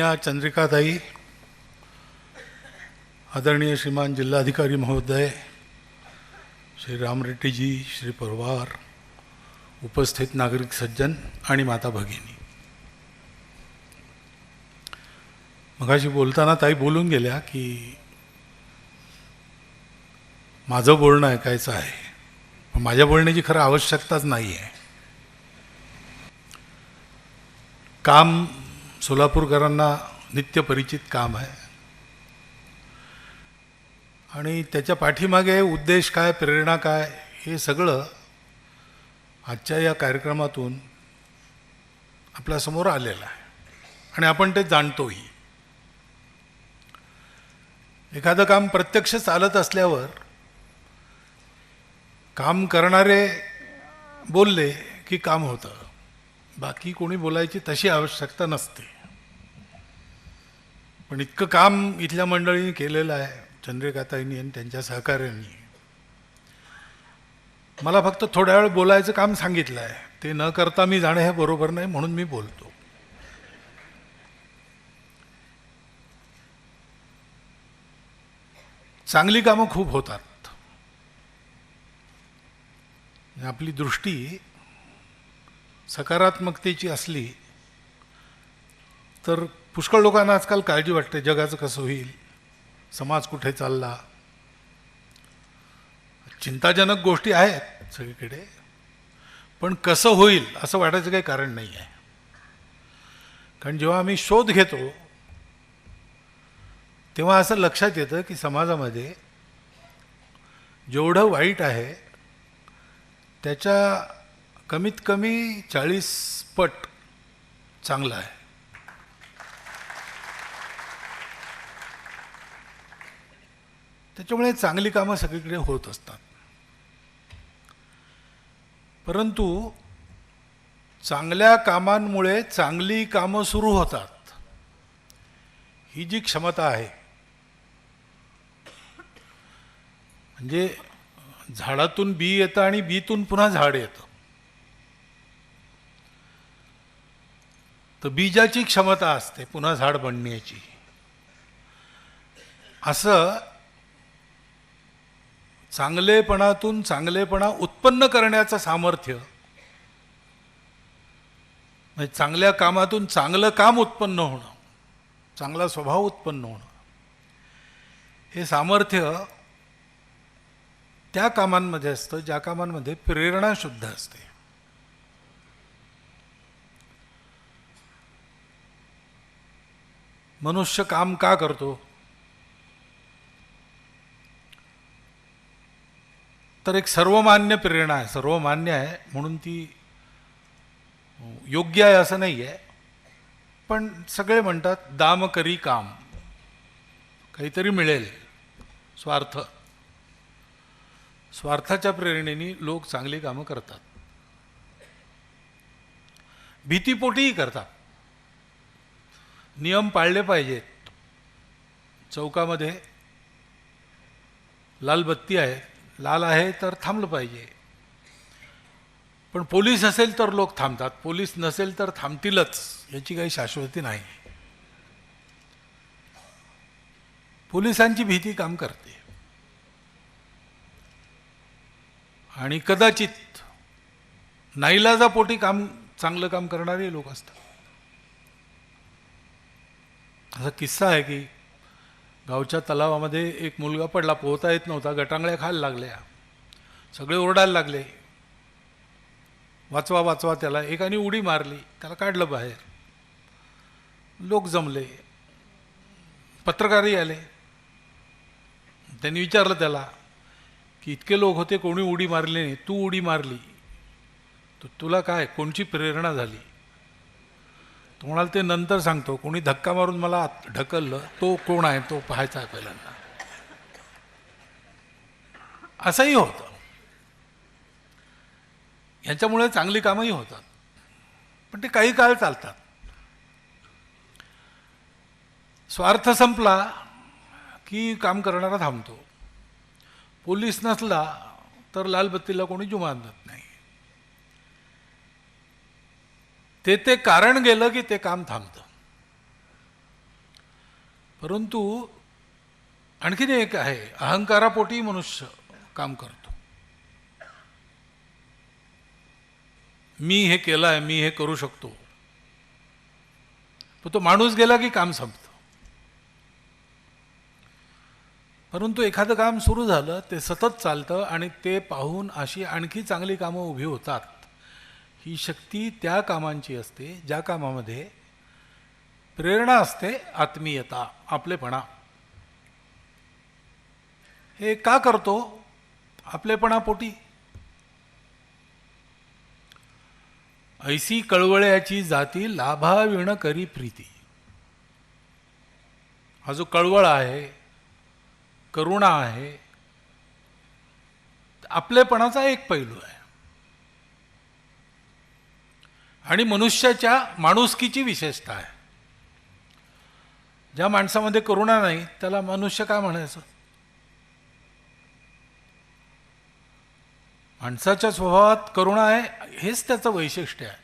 आदरणीय चंद्रिकाताई आदरणीय श्रीमान जिल्हाधिकारी महोदय श्री रामरेड्डीजी श्री परवार उपस्थित नागरिक सज्जन आणि माता भगिनी. मगाशी बोलताना ताई बोलून गेल्या की माझं बोलणं ऐकायचं आहे. पण माझ्या बोलण्याची खरं आवश्यकताच नाही आहे काम सोलापूरकरांना नित्य परिचित काम आहे. आणि त्याच्या पाठीमागे उद्देश काय प्रेरणा काय हे सगळं आजच्या या कार्यक्रमातून आपल्यासमोर आलेलं आहे. आणि आपण ते जाणतोही. एखादं काम प्रत्यक्ष चालत असल्यावर काम करणारे बोलले की काम होतं. बाकी कोणी बोलायची तशी आवश्यकता नसते. पण इतकं काम इथल्या मंडळींनी केलेलं आहे चंद्रिकाताईंनी आणि त्यांच्या सहकार्यांनी मला फक्त थोड्या वेळ बोलायचं काम सांगितलं आहे. ते न करता मी जाणं हे बरोबर नाही म्हणून मी बोलतो. चांगली कामं खूप होतात. आपली दृष्टी सकारात्मकतेची असली तर पुष्कळ लोकांना आजकाल काळजी वाटते जगाचं कसं होईल समाज कुठे चालला. चिंताजनक गोष्टी आहेत सगळीकडे पण कसं होईल असं वाटायचं काही कारण नाही आहे. कारण जेव्हा आम्ही शोध घेतो तेव्हा असं लक्षात येतं की समाजामध्ये जेवढं वाईट आहे त्याच्या कमीत कमी चाळीस पट चांगला आहे. त्याच्यामुळे चांगली कामं सगळीकडे होत असतात. परंतु चांगल्या कामांमुळे चांगली कामं सुरू होतात. ही जी क्षमता आहे म्हणजे झाडातून बी येतं आणि बीतून पुन्हा झाड येतं. तर बीजाची क्षमता असते पुन्हा झाड बनण्याची. असं चांगलेपणातून चांगलेपणा उत्पन्न करण्याचं सामर्थ्य म्हणजे चांगल्या कामातून चांगलं काम उत्पन्न होणं चांगला स्वभाव उत्पन्न होणं हे सामर्थ्य त्या कामांमध्ये असतं ज्या कामांमध्ये प्रेरणा शुद्ध असते. मनुष्य काम का करतो? तर एक सर्वमान्य प्रेरणा आहे सर्वमान्य आहे म्हणून ती योग्य आहे असं नाही आहे. पण सगळे म्हणतात दाम करी काम. काहीतरी मिळेल. स्वार्थ. स्वार्थाच्या प्रेरणेने लोक चांगली कामं करतात. भीतीपोटीही करतात. नियम पाळले पाहिजेत. चौकामध्ये लाल बत्ती आहे. लाल आहे तर थांबलं पाहिजे. पण पोलीस असेल तर लोक थांबतात. पोलीस नसेल तर थांबतीलच याची काही शाश्वती नाही. पोलिसांची भीती काम करते. आणि कदाचित नाईलाजापोटी काम चांगलं काम करणारे लोक असतात. असा किस्सा आहे की गावच्या तलावामध्ये एक मुलगा पडला पोहता येत नव्हता गटांगळ्या खायला लागल्या सगळे ओरडायला लागले. वाचवा वाचवा त्याला एकाने उडी मारली त्याला काढलं बाहेर. लोक जमले पत्रकारही आले. त्यांनी विचारलं त्याला की इतके लोक होते कोणी उडी मारली नाही तू उडी मारली तर तुला काय कोणची प्रेरणा झाली? तुम्हाला ते नंतर सांगतो. कोणी धक्का मारून मला ढकललं तो कोण आहे तो पाहायचा आहे पहिल्यांदा. असंही होतं. ह्याच्यामुळे चांगली कामंही होतात. पण ते काही काळ चालतात. स्वार्थ संपला की काम करणारा थांबतो. पोलीस नसला तर लालबत्तीला कोणी जुमानत नाही. ते ते कारण गेलं की ते काम थांबतं. परंतु आणखीन एक आहे अहंकारापोटी मनुष्य काम करतो. मी हे केलं आहे मी हे करू शकतो. पण तो माणूस गेला की काम संपतं. परंतु एखादं काम सुरू झालं ते सतत चालतं आणि ते पाहून अशी आणखी चांगली कामं उभी होतात. ही शक्ती त्या कामांची असते ज्या कामामध्ये प्रेरणा असते आत्मीयता आपलेपणा. हे का करतो? आपलेपणापोटी. ऐसी कळवळ्याची जाती लाभाविण करी प्रीती. हा जो कळवळ आहे करुणा आहे आपलेपणाचा एक पैलू आहे. आणि मनुष्याच्या माणुसकीची विशेषता आहे. ज्या माणसामध्ये करुणा नाही त्याला मनुष्य काय म्हणायचं? माणसाच्या स्वभावात करुणा आहे हेच त्याचं वैशिष्ट्य आहे.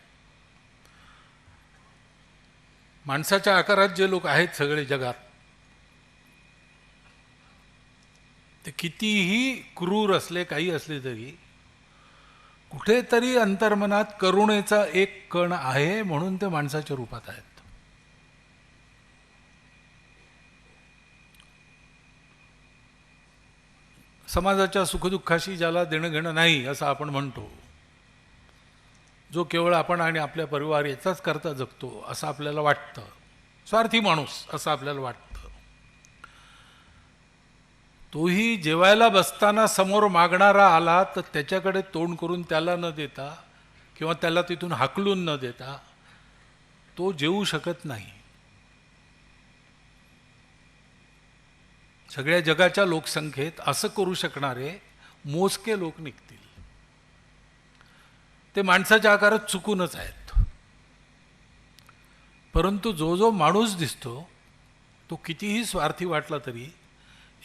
माणसाच्या आकारात जे लोक आहेत सगळे जगात ते कितीही क्रूर असले काही असले तरी कुठेतरी अंतर्मनात करुणेचा एक कण आहे म्हणून ते माणसाच्या रूपात आहेत. समाजाच्या सुखदुःखाशी ज्याला देणं घेणं नाही असं आपण म्हणतो जो केवळ आपण आणि आपल्या परिवार याचाच करता जगतो असं आपल्याला वाटतं. स्वार्थी माणूस असं आपल्याला वाटतं. तोही जेवायला बसताना समोर मागणारा आला तर त्याच्याकडे तोंड करून त्याला न देता किंवा त्याला तिथून हाकलून न देता तो जेवू शकत नाही. सगळ्या जगाच्या लोकसंख्येत असं करू शकणारे मोजके लोक निघतील. ते माणसाच्या आकारात चुकूनच आहेत. परंतु जो जो माणूस दिसतो तो कितीही स्वार्थी वाटला तरी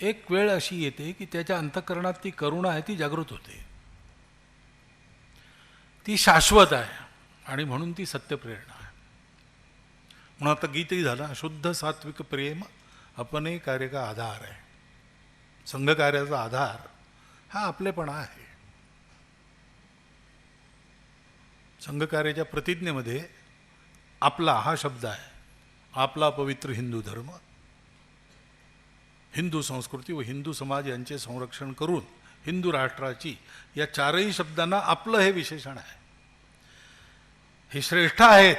एक वेळ अशी येते की त्याच्या अंतकरणात ती करुणा आहे ती जागृत होते. ती शाश्वत आहे आणि म्हणून ती सत्यप्रेरणा आहे. म्हणून आता गीतही झालं शुद्ध सात्विक प्रेम अपने कार्य का आधार आहे. संघकार्याचा आधार हा आपलेपणा आहे. संघकार्याच्या प्रतिज्ञेमध्ये आपला हा शब्द आहे आपला पवित्र हिंदू धर्म हिंदू संस्कृती व हिंदू समाज यांचे संरक्षण करून हिंदू राष्ट्राची या चारही शब्दांना आपलं हे विशेषण आहे. हे श्रेष्ठ आहेत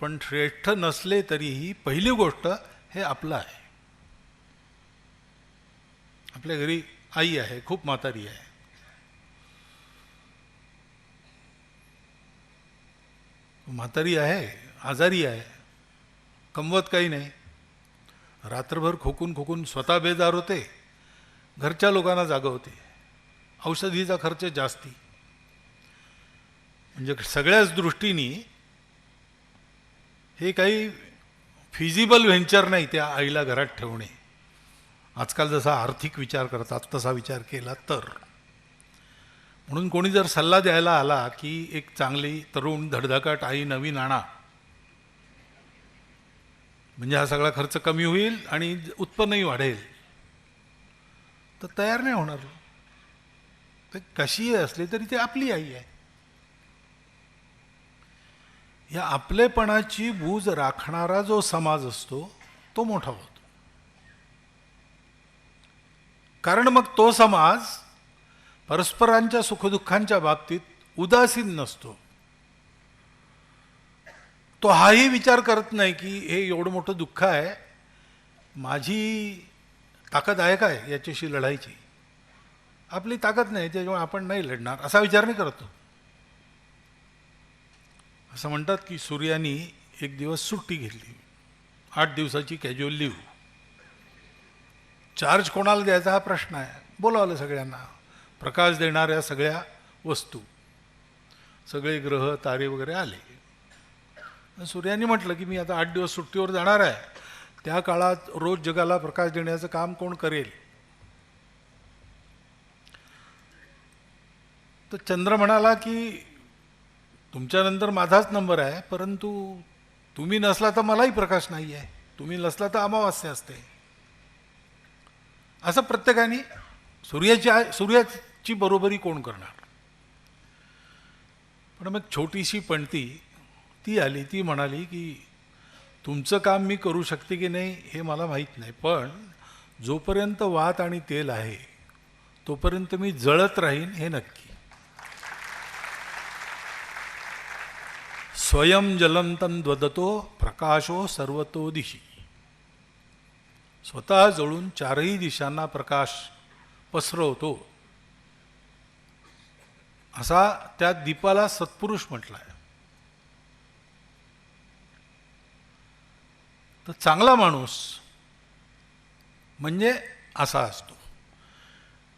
पण श्रेष्ठ नसले तरीही पहिली गोष्ट हे आपलं आहे. आपल्या घरी आई आहे खूप म्हातारी आहे. म्हातारी आहे आजारी आहे कमवत काही नाही. रात्रभर खोकून खोकून स्वतः बेजार होते. घरच्या लोकांना जागवते औषधीचा खर्च जास्ती. म्हणजे सगळ्याच दृष्टीने हे काही फिजिबल व्हेंचर नाही त्या आईला घरात ठेवणे. आजकाल जसा आर्थिक विचार करतात तसा विचार केला तर. म्हणून कोणी जर सल्ला द्यायला आला की एक चांगली तरुण धडधकाट आई नवीन आणा. म्हणजे हा सगळा खर्च कमी होईल आणि उत्पन्नही वाढेल. तर तयार नाही होणार. ते कशी असली तरी ती आपली आई आहे. या आपलेपणाची बूज राखणारा जो समाज असतो तो मोठा होतो. कारण मग तो समाज परस्परांच्या सुखदुःखांच्या बाबतीत उदासीन नसतो. तो हाही विचार करत नाही की हे एवढं मोठं दुःख आहे. माझी ताकद आहे काय याच्याशी लढायची? आपली ताकद नाही त्याच्यामुळे आपण नाही लढणार असा विचार नाही करतो. असं म्हणतात की सूर्यानी एक दिवस सुट्टी घेतली. आठ दिवसाची कॅज्युअल लिव्ह चार्ज कोणाला द्यायचा हा प्रश्न आहे. बोलावलं सगळ्यांना. प्रकाश देणाऱ्या सगळ्या वस्तू. सगळे ग्रह तारे वगैरे आले. सूर्याने म्हटलं की मी आता आठ दिवस सुट्टीवर जाणार आहे. त्या काळात रोज जगाला प्रकाश देण्याचं काम कोण करेल? तर चंद्र म्हणाला की तुमच्यानंतर माझाच नंबर आहे परंतु तुम्ही नसला तर मलाही प्रकाश नाही आहे. तुम्ही नसला तर अमावास्या असते. असं प्रत्येकाने सूर्याची सूर्याची बरोबरी कोण करणार? पण मग छोटीशी पणती ती आली ती म्हणाली की तुमचं काम मी करू शकते की नाही हे मला माहीत नाही पण जोपर्यंत वात आणि तेल आहे तोपर्यंत मी जळत राहीन हे नक्की. स्वयं जलंतन द्वदतो प्रकाशो सर्वतो दिशी। स्वतः जळून चारही दिशांना प्रकाश पसरवतो. असा त्या दीपाला सत्पुरुष म्हटलाय. तर चांगला माणूस म्हणजे असा असतो.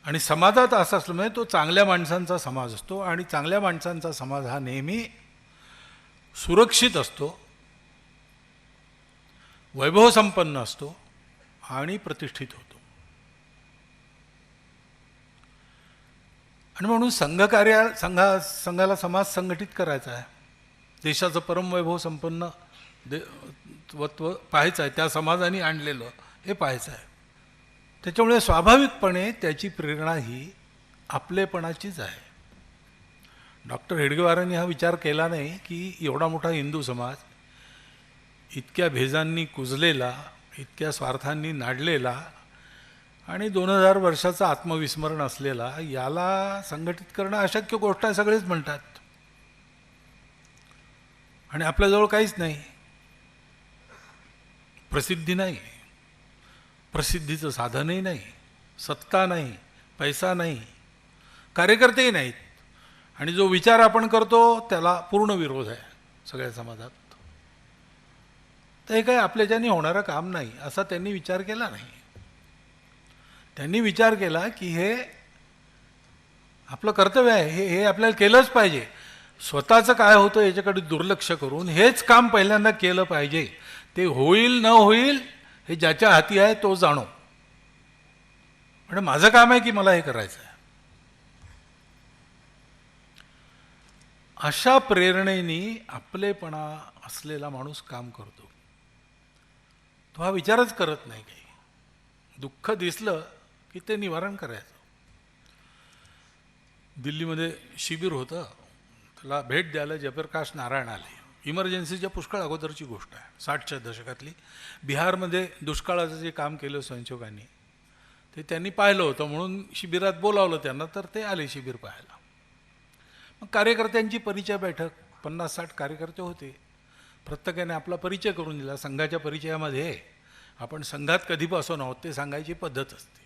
आणि समाजात असा म्हणजे तो चांगल्या माणसांचा समाज असतो आणि चांगल्या माणसांचा समाज हा नेहमी सुरक्षित असतो वैभवसंपन्न असतो आणि प्रतिष्ठित होतो. आणि म्हणून संघकार्या संघा संघाला समाज संघटित करायचा आहे. देशाचं परमवैभव संपन्न दे वत्व पाहायचं आहे त्या समाजाने आणलेलं हे पाहायचं आहे. त्याच्यामुळे स्वाभाविकपणे त्याची प्रेरणा ही आपलेपणाचीच आहे. डॉक्टर हेडगेवारांनी हा विचार केला नाही की एवढा मोठा हिंदू समाज इतक्या भेजांनी कुजलेला इतक्या स्वार्थांनी नाडलेला आणि दोन हजार वर्षाचं आत्मविस्मरण असलेला याला संघटित करणं अशक्य गोष्ट आहे सगळेच म्हणतात. आणि आपल्याजवळ काहीच नाही. प्रसिद्धी नाही. प्रसिद्धीचं साधनही नाही. सत्ता नाही. पैसा नाही. कार्यकर्तेही नाहीत. आणि जो विचार आपण करतो त्याला पूर्ण विरोध आहे सगळ्या समाजात. तर हे काय आपल्याच्याने होणारं काम नाही असा त्यांनी विचार केला नाही. त्यांनी विचार केला की हे आपलं कर्तव्य आहे. हे हे आपल्याला केलंच पाहिजे. स्वतःचं काय होतं याच्याकडे दुर्लक्ष करून हेच काम पहिल्यांदा केलं पाहिजे. ते होईल न होईल हे ज्याच्या हाती आहे तो जाणो. म्हणजे माझं काम आहे की मला हे करायचं आहे अशा प्रेरणेने आपलेपणा असलेला माणूस काम करतो. तो हा विचारच करत नाही काही. दुःख दिसलं की ते निवारण करायचं. दिल्लीमध्ये शिबिर होतं. त्याला भेट द्यायला जयप्रकाश नारायण आले. इमर्जन्सीच्या पुष्कळ अगोदरची गोष्ट आहे. साठच्या दशकातली. बिहारमध्ये दुष्काळाचं जे काम केलं स्वयंसेवकांनी ते त्यांनी पाहिलं होतं. म्हणून शिबिरात बोलावलं त्यांना तर ते आले शिबिर पाहायला. मग कार्यकर्त्यांची परिचय बैठक पन्नास साठ कार्यकर्ते होते. प्रत्येकाने आपला परिचय करून दिला. संघाच्या परिचयामध्ये आपण संघात कधीपासून आहोत ते सांगायची पद्धत असते.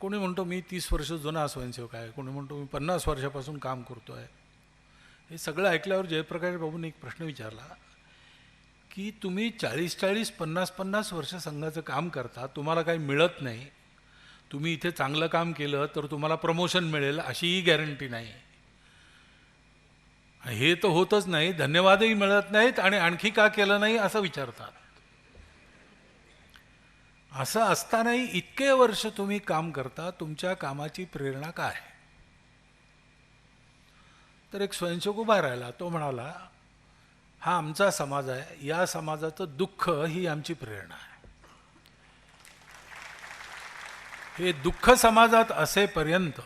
कोणी म्हणतो मी तीस वर्ष जुना स्वयंसेवक आहे. कोणी म्हणतो मी पन्नास वर्षापासून काम करतो आहे हे सगळं ऐकल्यावर जयप्रकाश बाबूंनी एक प्रश्न विचारला की तुम्ही चाळीस चाळीस पन्नास पन्नास वर्ष संघाचं काम करता तुम्हाला काही मिळत नाही तुम्ही इथे चांगलं काम केलं तर तुम्हाला प्रमोशन मिळेल अशीही गॅरंटी नाही. हे तर होतच नाही धन्यवादही मिळत नाहीत आणि आणखी का केलं नाही असं विचारतात. असं असतानाही इतके वर्ष तुम्ही काम करता तुमच्या कामाची प्रेरणा काय? तर एक स्वयंसेवक उभा राहिला. तो म्हणाला हा आमचा समाज आहे. या समाजाचं दुःख ही आमची प्रेरणा आहे. हे दुःख समाजात असेपर्यंत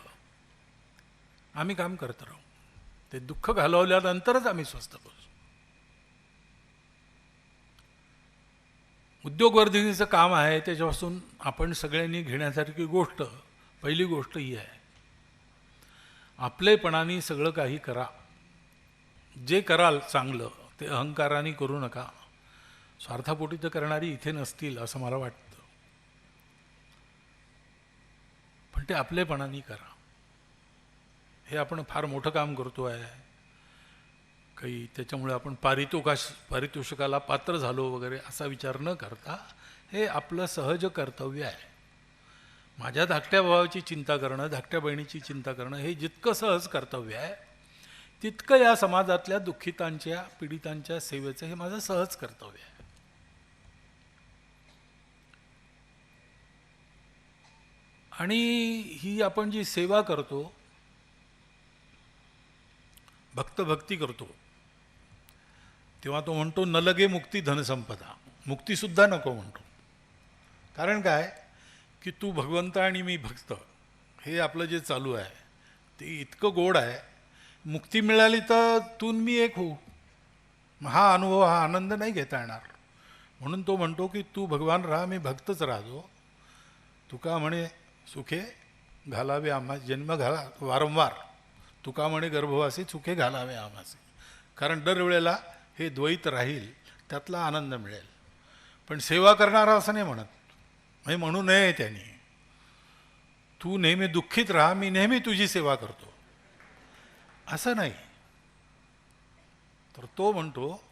आम्ही काम करत राहू. ते दुःख घालवल्यानंतरच आम्ही स्वस्थ बसू. उद्योगवर्धिनीचं काम आहे त्याच्यापासून आपण सगळ्यांनी घेण्यासारखी गोष्ट पहिली गोष्ट ही आहे. आपलेपणाने सगळं काही करा. जे कराल चांगलं ते अहंकाराने करू नका. स्वार्थापोटी तर करणारी इथे नसतील असं मला वाटतं. पण ते आपलेपणाने करा. हे आपण फार मोठं काम करतो आहे. काही त्याच्यामुळे आपण पारितोकाश पारितोषिकाला पात्र झालो वगैरे असा विचार न करता हे आपलं सहज कर्तव्य आहे. माझ्या धाकट्या भावाची चिंता करणं धाकट्या बहिणीची चिंता करणं हे जितकं सहज कर्तव्य आहे तितकं या समाजातल्या दुःखितांच्या पीडितांच्या सेवेचं हे माझं सहज कर्तव्य आहे. आणि ही आपण जी सेवा करतो भक्त भक्ती करतो तेव्हा तो म्हणतो न लगे मुक्ती धनसंपदा. मुक्तीसुद्धा नको म्हणतो. कारण काय? की तू भगवंत आणि मी भक्त. हे आपलं जे चालू आहे ते इतकं गोड आहे. मुक्ती मिळाली तर तून मी एक होऊ. मग हा अनुभव हा आनंद नाही घेता येणार. म्हणून तो म्हणतो की तू भगवान राहा मी भक्तच राहतो. तुका म्हणे सुखे घालावे आम्हा जन्म घाला वारंवार. तुका म्हणे गर्भवासी सुखे घालावे आम्हासे. कारण दरवेळेला हे द्वैत राहील त्यातला आनंद मिळेल. पण सेवा करणारा असं नाही म्हणत. म्हणजे म्हणू नये त्यांनी. तू नेहमी दुःखीत राहा मी नेहमी तुझी सेवा करतो. असं नाही. तर तो म्हणतो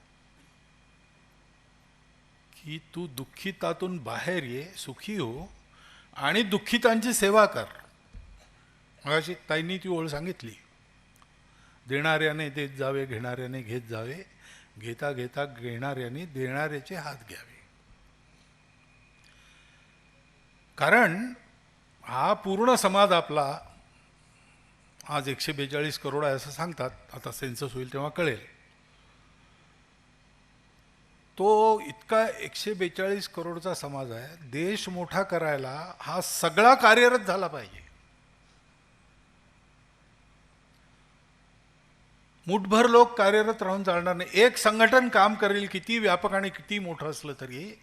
की तू दुःखितातून बाहेर ये सुखी हो आणि दुःखितांची सेवा कर. मगाशी ताईंनी ती ओळ सांगितली. देणाऱ्याने देत जावे घेणाऱ्याने घेत जावे घेता घेता घेणाऱ्याने देणाऱ्याचे हात घ्यावे. कारण हा पूर्ण समाज आपला आज एकशे बेचाळीस करोड आहे असं सांगतात. आता सेन्सस होईल तेव्हा कळेल. तो इतका एकशे बेचाळीस करोडचा समाज आहे. देश मोठा करायला हा सगळा कार्यरत झाला पाहिजे. मुठभर लोक कार्यरत राहून चालणार नाही. एक संघटन काम करेल किती व्यापक आणि किती मोठं असलं तरी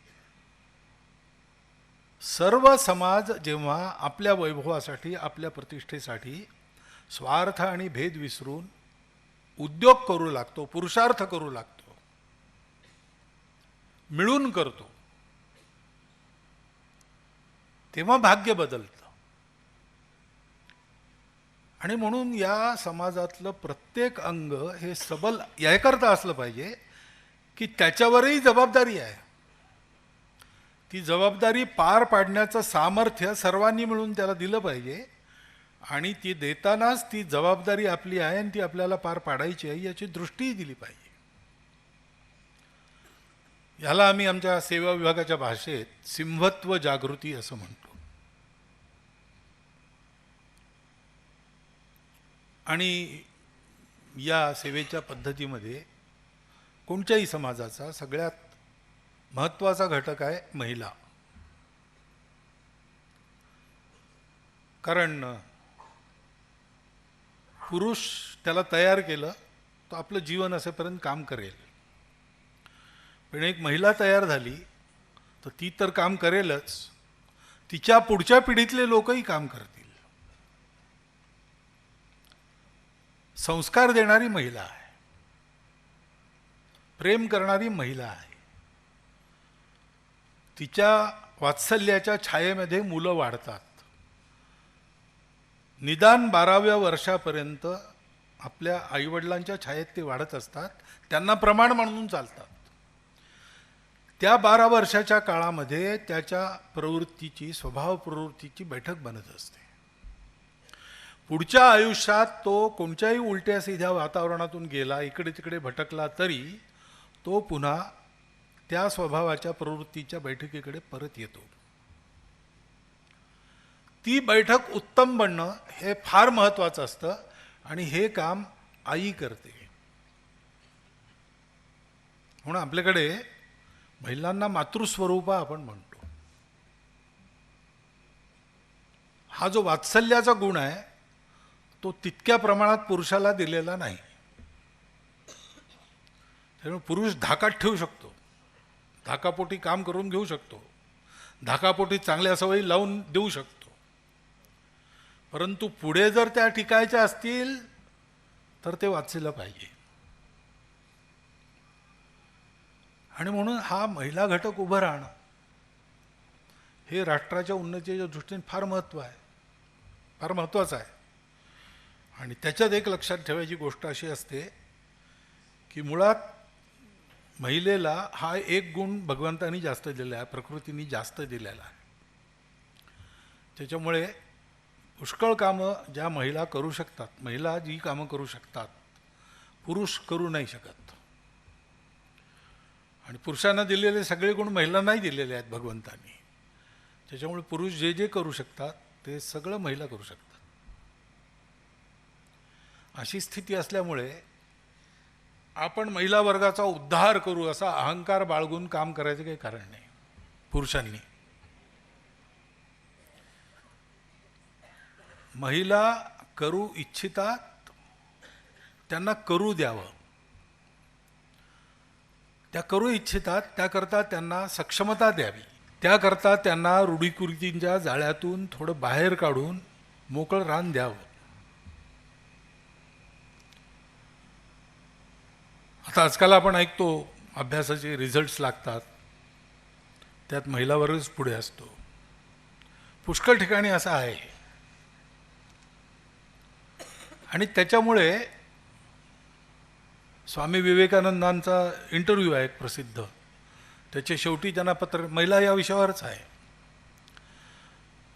सर्व समाज जेव्हा आपल्या वैभवासाठी आपल्या प्रतिष्ठेसाठी स्वार्थ आणि भेद विसरून उद्योग करू लागतो पुरुषार्थ करू लागतो मिळून करतो तेव्हा भाग्य बदलतं. आणि म्हणून या समाजातलं प्रत्येक अंग हे सबल याकरता असलं पाहिजे की त्याच्यावरही जबाबदारी आहे. ती जबाबदारी पार पाडण्याचं सामर्थ्य सर्वांनी मिळून त्याला दिलं पाहिजे. आणि ती देतानाच ती जबाबदारी आपली आहे आणि ती आपल्याला पार पाडायची आहे याची दृष्टीही दिली पाहिजे. ह्याला आम्ही आमच्या सेवा विभागाच्या भाषेत सिंहत्व जागृती असं म्हणतो. आणि या सेवेच्या पद्धतीमध्ये कोणत्याही समाजाचा सगळ्यात महत्त्वाचा घटक आहे महिला. कारण पुरुष त्याला तयार केलं तर आपलं जीवन असेपर्यंत काम करेल. पण एक महिला तयार झाली तर ती तर काम करेलच. तिच्या पुढच्या पिढीतले लोकही काम करतील. संस्कार देणारी महिला आहे. प्रेम करणारी महिला आहे. तिच्या वात्सल्याच्या छायेमध्ये मुलं वाढतात. निदान बाराव्या वर्षापर्यंत आपल्या आईवडिलांच्या छायेत ते वाढत असतात. त्यांना प्रमाण म्हणून चालतात. त्या बारा वर्षाच्या काळामध्ये त्याच्या प्रवृत्तीची स्वभाव प्रवृत्तीची बैठक बनत असते. पुढच्या आयुष्यात तो कोणत्याही उलट्या सिध्या वातावरणातून गेला इकडे तिकडे भटकला तरी तो पुन्हा त्या स्वभावाच्या प्रवृत्तीच्या बैठकीकडे परत येतो. ती बैठक उत्तम बनणं हे फार महत्त्वाचं असतं आणि हे काम आई करते. म्हणून आपल्याकडे महिलांना मातृस्वरूप आपण म्हणतो. हा जो वात्सल्याचा गुण आहे तो तितक्या प्रमाणात पुरुषाला दिलेला नाही. त्यामुळे पुरुष धाकात ठेवू शकतो. धाकापोटी काम करून घेऊ शकतो. धाकापोटी चांगल्या सवयी लावून देऊ शकतो. परंतु पुढे जर त्या टिकायच्या असतील तर ते वाचलं पाहिजे. आणि म्हणून हा महिला घटक उभं राहणं हे राष्ट्राच्या उन्नतीच्या दृष्टीने फार महत्त्व आहे. फार महत्त्वाचं आहे. आणि त्याच्यात एक लक्षात ठेवायची गोष्ट अशी असते की मुळात महिलेला हा एक गुण भगवंतानी जास्त दिलेला आहे प्रकृतीने जास्त दिलेला आहे. त्याच्यामुळे पुष्कळ कामं ज्या महिला करू शकतात महिला जी कामं करू शकतात पुरुष करू नाही शकत. आणि पुरुषांना दिलेले सगळे गुण महिलांनाही दिलेले आहेत भगवंतांनी. त्याच्यामुळे पुरुष जे जे करू शकतात ते सगळं महिला करू शकतात. अशी स्थिती असल्यामुळे आपण महिला वर्गाचा उद्धार करू असा अहंकार बाळगून काम करायचं काही कारण नाही. पुरुषांनी. महिला करू इच्छितात त्यांना करू द्यावं. त्या करू इच्छितात त्याकरता त्यांना सक्षमता द्यावी. त्याकरता त्यांना रूढीकुरीतींच्या जाळ्यातून थोडं बाहेर काढून मोकळं रान द्यावं. आता आजकाल आपण ऐकतो अभ्यासाचे रिझल्ट्स लागतात. त्यात महिला वर्गच पुढे असतो. पुष्कळ ठिकाणी असं आहे. आणि त्याच्यामुळे स्वामी विवेकानंदांचा इंटरव्ह्यू आहे प्रसिद्ध. त्याच्या शेवटी त्यांना पत्र महिला या विषयावरच आहे.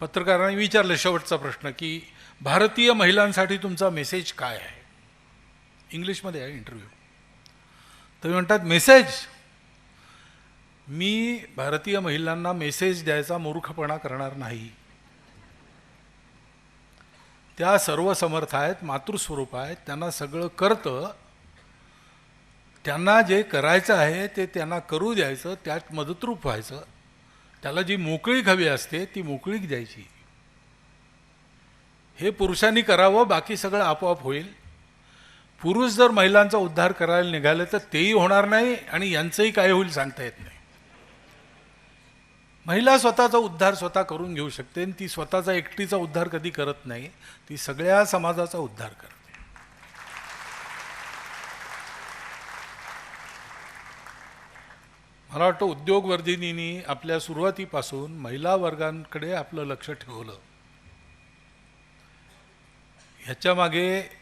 पत्रकारांनी विचारलं शेवटचा प्रश्न की भारतीय महिलांसाठी तुमचा मेसेज काय आहे? इंग्लिशमध्ये आहे इंटरव्ह्यू तर म्हणतात मेसेज. मी भारतीय महिलांना मेसेज द्यायचा मूर्खपणा करणार नाही. त्या सर्व समर्थ आहेत मातृस्वरूप आहेत त्यांना सगळं करतं. त्यांना जे करायचं आहे ते त्यांना करू द्यायचं त्यात मदतरूप व्हायचं. त्याला जी मोकळीक हवी असते ती मोकळीक द्यायची. हे पुरुषांनी करावं बाकी सगळं आपोआप होईल. पुरुष जर महिलांचा उद्धार करायला निघाले तर तेही होणार नाही आणि यांचंही काय होईल सांगता येत नाही. महिला स्वतःचा उद्धार स्वतः करून घेऊ शकते आणि ती स्वतःचा एकटीचा उद्धार कधी करत नाही ती सगळ्या समाजाचा उद्धार करते. मला वाटतं उद्योगवर्धिनींनी आपल्या सुरुवातीपासून महिला वर्गांकडे आपलं लक्ष ठेवलं. ह्याच्या मागे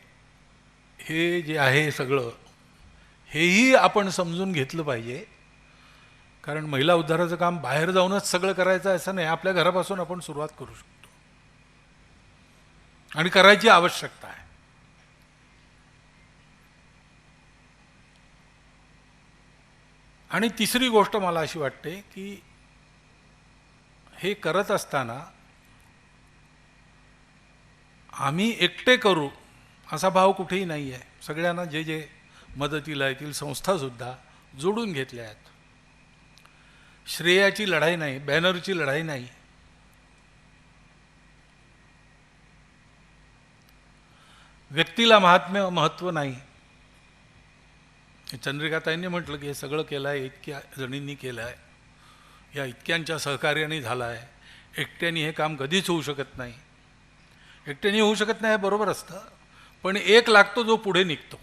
हे जे आहे सगळं हेही आपण समजून घेतलं पाहिजे. कारण महिला उद्धाराचं काम बाहेर जाऊनच सगळं करायचं असं नाही आपल्या घरापासून आपण सुरुवात करू शकतो. आणि करायची आवश्यकता आहे. आणि तिसरी गोष्ट मला अशी वाटते की हे करत असताना आम्ही एकटे करू असा भाव कुठेही नाही आहे सगळ्यांना जे जे मदतीला येतील संस्थासुद्धा जोडून घेतल्या आहेत. श्रेयाची लढाई नाही बॅनरची लढाई नाही. व्यक्तीला महात्म्य महत्त्व नाही. चंद्रिकाताईंनी म्हटलं की हे सगळं केलं आहे इतक्या जणींनी केलं आहे या इतक्यांच्या सहकार्याने झालं आहे एकट्याने हे काम कधीच होऊ शकत नाही. एकट्याने होऊ शकत नाही हे बरोबर असतं. पण एक लागतो जो पुढे निघतो.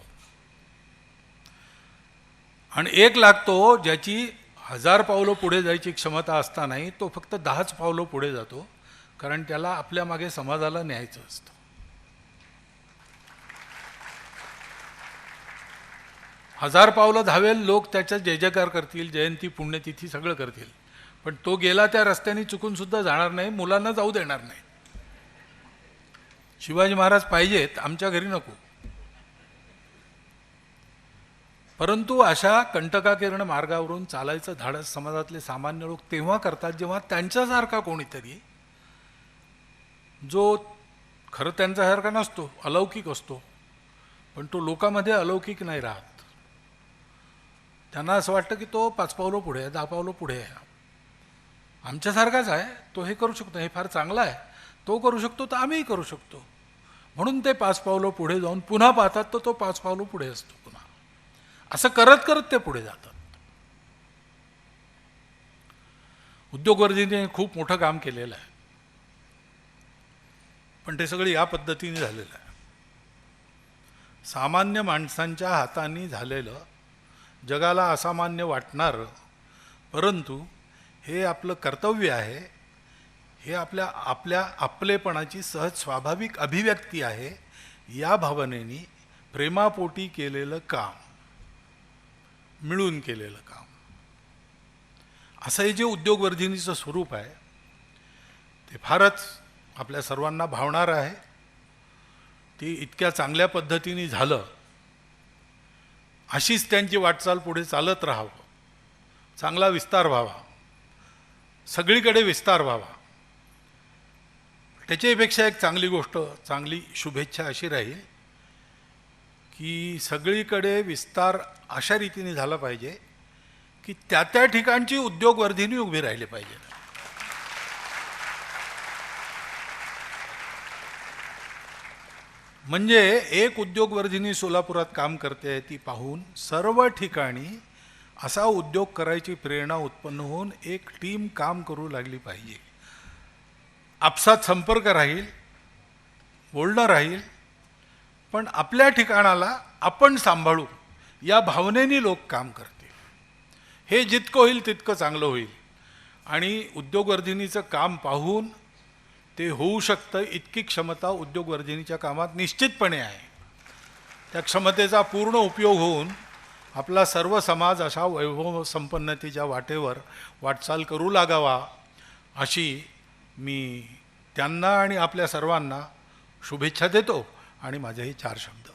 आणि एक लागतो ज्याची हजार पावलं पुढे जायची क्षमता असतानाही तो फक्त दहाच पावलं पुढे जातो कारण त्याला आपल्या मागे समाजाला न्यायचं असतं. हजार पावलं धावेल लोक त्याच्यात जय जयकार करतील जयंती पुण्यतिथी सगळं करतील. पण तो गेला त्या रस्त्याने चुकून सुद्धा जाणार नाही मुलांना जाऊ देणार नाही शिवाजी महाराज पाहिजेत आमच्या घरी नको. परंतु अशा कंटकाकिरण मार्गावरून चालायचं धाडस समाजातले सामान्य लोक तेव्हा करतात जेव्हा त्यांच्यासारखा कोणीतरी जो खरं त्यांच्यासारखा नसतो अलौकिक असतो पण तो लोकांमध्ये अलौकिक नाही राहत. त्यांना असं वाटतं की तो पाच पावलं पुढे आहे दहा पावलं पुढे आहे. आमच्यासारखाच आहे तो हे करू शकतो हे फार चांगलं आहे. तो करू शकतो तर आम्हीही करू शकतो. म्हणून ते पाच पावलं पुढे जाऊन पुन्हा पाहतात तर तो पाच पावलं पुढे असतो पुन्हा. असं करत करत ते पुढे जातात. उद्योगवर्धीने खूप मोठं काम केलेलं आहे. पण ते सगळं या पद्धतीने झालेलं आहे. सामान्य माणसांच्या हाताने झालेलं जगाला असामान्य वाटणारं परंतु हे आपलं कर्तव्य आहे हे आपल्या आपल्या आपलेपणाची सहज स्वाभाविक अभिव्यक्ती आहे या भावनेनी प्रेमापोटी केलेलं काम मिळून केलेलं काम. असं हे जे उद्योगवर्धिनीचं स्वरूप आहे ते फारच आपल्या सर्वांना भावणार आहे. ती इतक्या चांगल्या पद्धतीने झालं अशीच त्यांची वाटचाल पुढे चालत राहावं. चांगला विस्तार व्हावा. सगळीकडे विस्तार व्हावा. त्याच्यापेक्षा एक चांगली गोष्ट चांगली शुभेच्छा अशी राहील की सगळीकडे विस्तार अशा रीतीने झाला पाहिजे की त्या त्या ठिकाणची उद्योगवर्धिनी उभी राहिली पाहिजे. म्हणजे एक उद्योगवर्धिनी सोलापुरात काम करते ती पाहून सर्व ठिकाणी असा उद्योग करायची प्रेरणा उत्पन्न होऊन एक टीम काम करू लागली पाहिजे. आपसात संपर्क राहील बोलणं राहील पण आपल्या ठिकाणाला आपण सांभाळू या भावनेने लोक काम करतील. हे जितकं होईल तितकं चांगलं होईल. आणि उद्योगवर्धिनीचं काम पाहून ते होऊ शकतं इतकी क्षमता उद्योगवर्धिनीच्या कामात निश्चितपणे आहे. त्या क्षमतेचा पूर्ण उपयोग होऊन आपला सर्व समाज अशा वैभव संपन्नतेच्या वाटेवर वाटचाल करू लागावा अशी मी त्यांना आणि आपल्या सर्वांना शुभेच्छा देतो आणि माझे हे चार शब्द.